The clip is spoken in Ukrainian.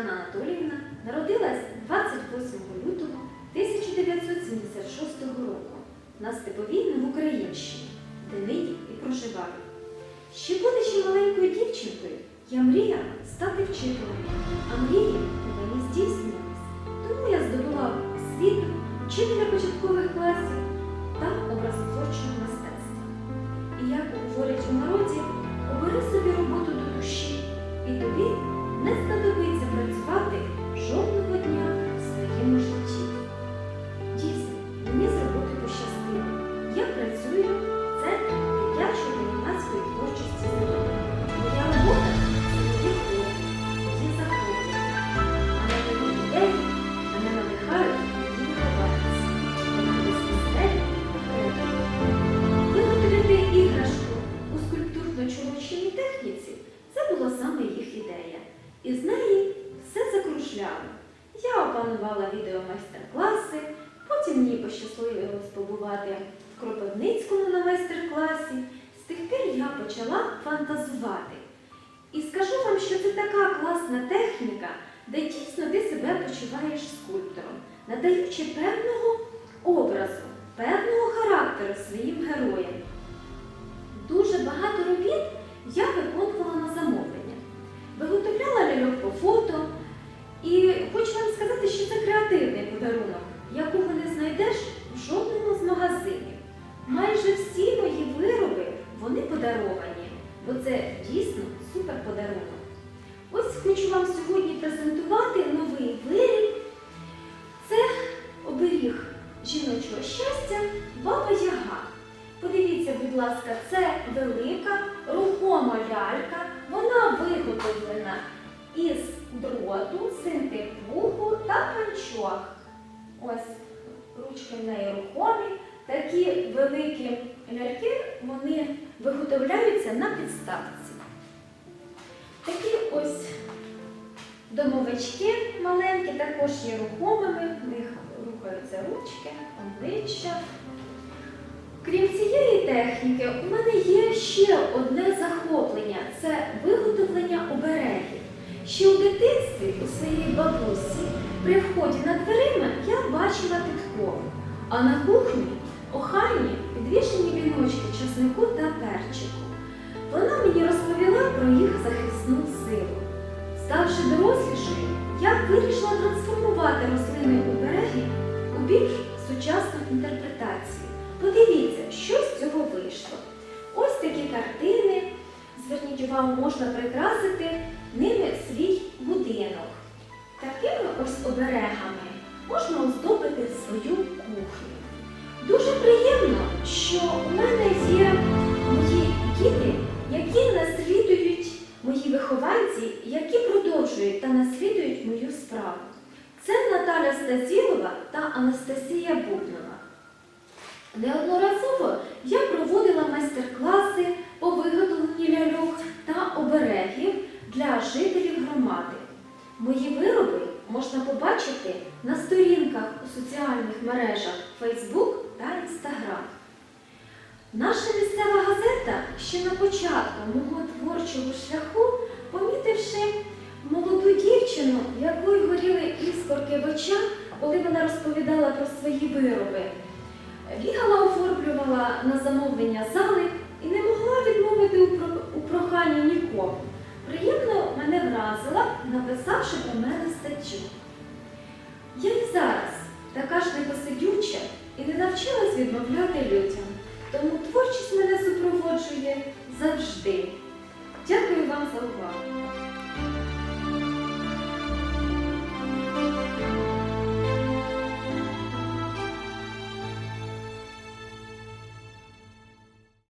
Тетяна Анатоліївна народилась 28 лютого 1976 року на Степовій Новоукраїнщині, де нині і проживає. Ще будучи маленькою дівчинкою, я мріяла стати вчителем, а мрії у мені здійснювались. Тому я здобула освіту вчителя початкових класів. Була саме їх ідея. І з неї все закружляло. Я опанувала відеомайстер-класи, потім мені пощасливилось побувати в Кропивницькому на майстер-класі. З тих пір я почала фантазувати. І скажу вам, що це така класна техніка, де дійсно ти себе почуваєш скульптором, надаючи певного образу, певного характеру своїм героям. Фото. І хочу вам сказати, що це креативний подарунок, якого не знайдеш в жодному з магазинів. Майже всі мої вироби вони подаровані, бо це дійсно супер подарунок. Ось хочу вам сьогодні презентувати новий виріб. Це оберіг жіночого щастя Баба Яга. Подивіться, будь ласка, це велика рухома лялька. Із дроту, синтепуху та панчох. Ось ручки в неї рухомі. Такі великі ляльки вони виготовляються на підставці. Такі ось домовички маленькі, також є рухомими, в них рухаються ручки, обличчя. Крім цієї техніки, у мене є ще одне захоплення це виготовлення оберегів. Ще у дитинстві у своїй бабусі при вході над дверима я бачила підкову, а на кухні охайні підвішені віночки часнику та перчику. Вона мені розповіла про їх захисну силу. Ставши дорослішою, я вирішила трансформувати рослини обереги у більш сучасну інтерпретацію. Подивіться, що з цього вийшло. Ось такі картини, зверніть увагу, можна прикрасити оберегами можна оздобити свою кухню. Дуже приємно, що у мене є мої діти, які наслідують мої вихованці, які продовжують та наслідують мою справу. Це Наталя Стазілова та Анастасія Бубнова. Неодноразово я проводила майстер-класи по виготовленню ляльок та оберегів для жителів громади. Мої вироби можна побачити на сторінках у соціальних мережах Facebook та Instagram. Наша місцева газета ще на початку мого творчого шляху, помітивши молоду дівчину, в якої горіли іскорки в очах, коли вона розповідала про свої вироби, бігала, оформлювала на замовлення зали і не могла відмовити у проханні нікому. Приємно мене написавши про мене статтю. Я і зараз така ж непосидюча і не навчилась відмовляти людям, тому творчість мене супроводжує завжди. Дякую вам за увагу.